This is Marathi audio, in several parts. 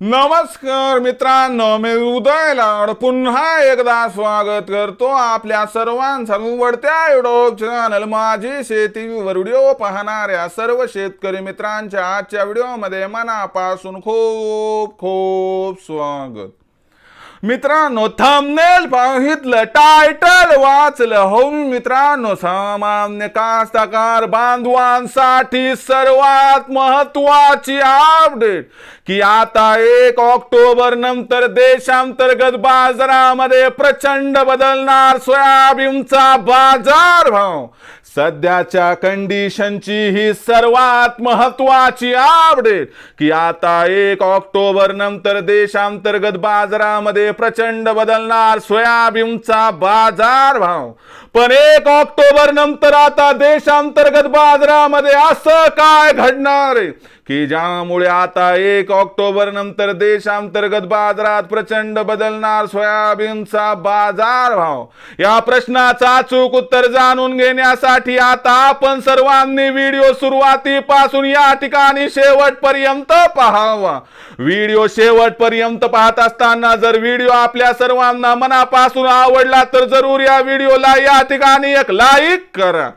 नमस्कार मित्रांनो मी उदयला पुन्हा एकदा स्वागत करतो आपल्या सर्वांचा आवडत्या युट्यूब चॅनल माझी शेतीवर व्हिडिओ पाहणाऱ्या सर्व शेतकरी मित्रांच्या आजच्या व्हिडिओमध्ये मनापासून खूप खूप स्वागत. मित्रांनो थंबनेल पाहितलं टायटल वाचलं. हो मित्रांनो सामान्य कास्तकार बांधवांसाठी सर्वात महत्वाची अपडेट की आता एक ऑक्टोबर नंतर देशांतर्गत बाजारामध्ये प्रचंड बदलणार सोयाबीनचा बाजार भाव सध्याच्या कंडिशनची ही सर्वात महत्वाची अपडेट की आता एक ऑक्टोबर नंतर देशांतर्गत बाजारामध्ये प्रचंड बदलणार सोयाबीनचा बाजार भाव. पण एक ऑक्टोबर नंतर आता देशांतर्गत बाजारामध्ये असं काय घडणार आहे? की ज्यामुळे आता एक ऑक्टोबर नंतर देशांतर्गत बाजारात प्रचंड बदलणार सोयाबीनचा बाजार भाव. या प्रश्नाचा अचूक उत्तर जाणून घेण्यासाठी आता आपण सर्वांनी व्हिडिओ सुरुवातीपासून या ठिकाणी शेवटपर्यंत पाहावा. व्हिडिओ शेवटपर्यंत पाहत असताना जर व्हिडिओ आपल्या सर्वांना मनापासून आवडला तर जरूर या व्हिडिओला या ठिकाणी एक लाईक करा.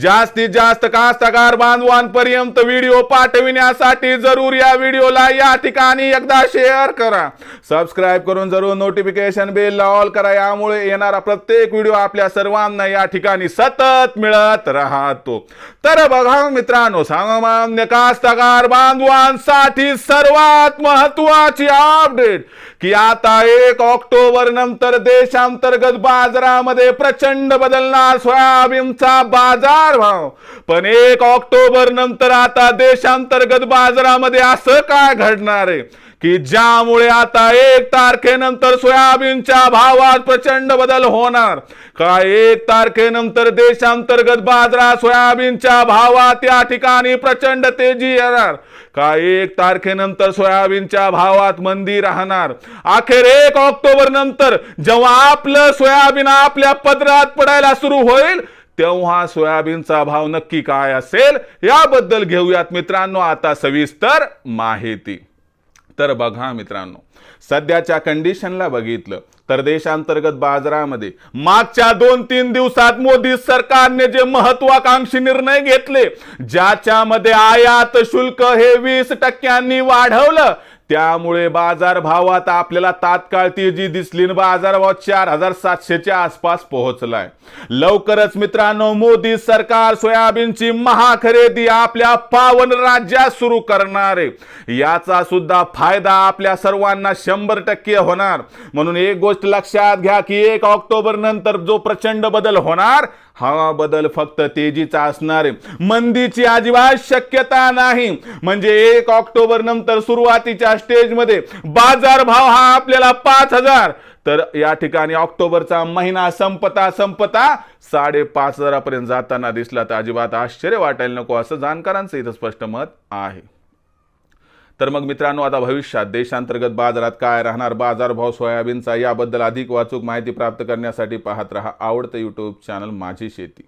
जास्तीत जास्त कास्तकार बांधवांपर्यंत व्हिडिओ पाठविण्यास पाठविण्यासाठी जरूर या व्हिडिओला या ठिकाणी एकदा शेअर करा. सबस्क्राईब करून जरूर नोटिफिकेशन बेल ऑल करा. यामुळे येणारा प्रत्येक व्हिडिओ आपल्या सर्वांना या ठिकाणी सतत मिळत राहतो. तर बघा मित्रांनो सामान्य कास्तकार बांधवांसाठी सर्वात महत्वाची अपडेट की आता एक ऑक्टोबर नंतर देशांतर्गत बाजारामध्ये प्रचंड बदलणार सोयाबीनचा बाजार भाव पण एक ऑक्टोबर नंतर आता देशांतर्गत बाजारामध्ये असं काय घडणार आहे? की ज्यामुळे आता एक तारखेनंतर सोयाबीनच्या भावात प्रचंड बदल होणार. का एक तारखेनंतर देशांतर्गत बाजारात सोयाबीनच्या भावात या ठिकाणी प्रचंड तेजी येणार? का एक तारखेनंतर सोयाबीनच्या भावात मंदी राहणार? अखेर एक ऑक्टोबर नंतर जेव्हा आपलं सोयाबीन आपल्या पदरात पडायला सुरू होईल तेव्हा सोयाबीनचा भाव नक्की काय असेल याबद्दल घेऊयात मित्रांनो. आता सविस्तर माहिती. तर बघा मित्रांनो सध्याच्या कंडिशनला बघितलं तर देशांतर्गत बाजारामध्ये मागच्या दोन तीन दिवसात मोदी सरकारने जे महत्वाकांक्षी निर्णय घेतले ज्याच्यामध्ये आयात शुल्क हे वीस टक्क्यांनी वाढवलं त्यामुळे बाजार भावात आपल्याला तात्काळ तेजी दिसली आणि बाजारभाव चार हजार सातशेच्या आसपास पोहोचलाय. लवकरच मित्रांनो मोदी सरकार सोयाबीनची महाखरेदी आपल्या पावन राज्यात सुरू करणार आहे. याचा सुद्धा फायदा आपल्या सर्वांना शंभर टक्के होणार. म्हणून एक गोष्ट लक्षात घ्या की एक ऑक्टोबर नंतर जो प्रचंड बदल होणार हा बदल फक्त तेजीचा असणार. आहे मंदीची अजिबात शक्यता नाही. म्हणजे एक ऑक्टोबर नंतर सुरुवातीच्या स्टेजमध्ये बाजार भाव हा आपल्याला पाच हजार. तर या ठिकाणी ऑक्टोबरचा महिना संपता संपता साडेपाच हजारापर्यंत जाताना दिसला तर अजिबात आश्चर्य वाटायला नको असं जाणकारांचं इथं स्पष्ट मत आहे. तर मग मित्रांनो आता भविष्यात देशांतर्गत बाजारात काय राहणार बाजारभाव सोयाबीनचा याबद्दल अधिक वाचूक माहिती प्राप्त करण्यासाठी पाहत रहा आवडतं यूट्यूब चॅनल माझी शेती.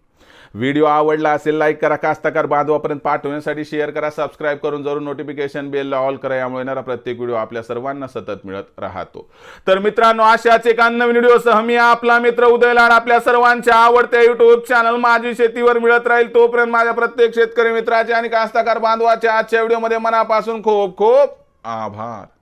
व्हिडिओ आवडला असेल लाईक करा. कास्तकार बांधवापर्यंत पाठवण्यासाठी शेअर करा. सबस्क्राईब करून जरूर नोटिफिकेशन बेलला ऑल करा. यामुळे येणारा प्रत्येक व्हिडिओ आपल्या सर्वांना सतत मिळत राहतो. तर मित्रांनो अशाच एका नवीन व्हिडिओसह मी आपला मित्र उदय लाड आपल्या सर्वांच्या आवडत्या युट्यूब चॅनल माझी शेतीवर मिळत राहील. तोपर्यंत माझ्या प्रत्येक शेतकरी मित्राचे आणि कास्तकार बांधवाच्या आजच्या व्हिडिओमध्ये मनापासून खूप खूप आभार.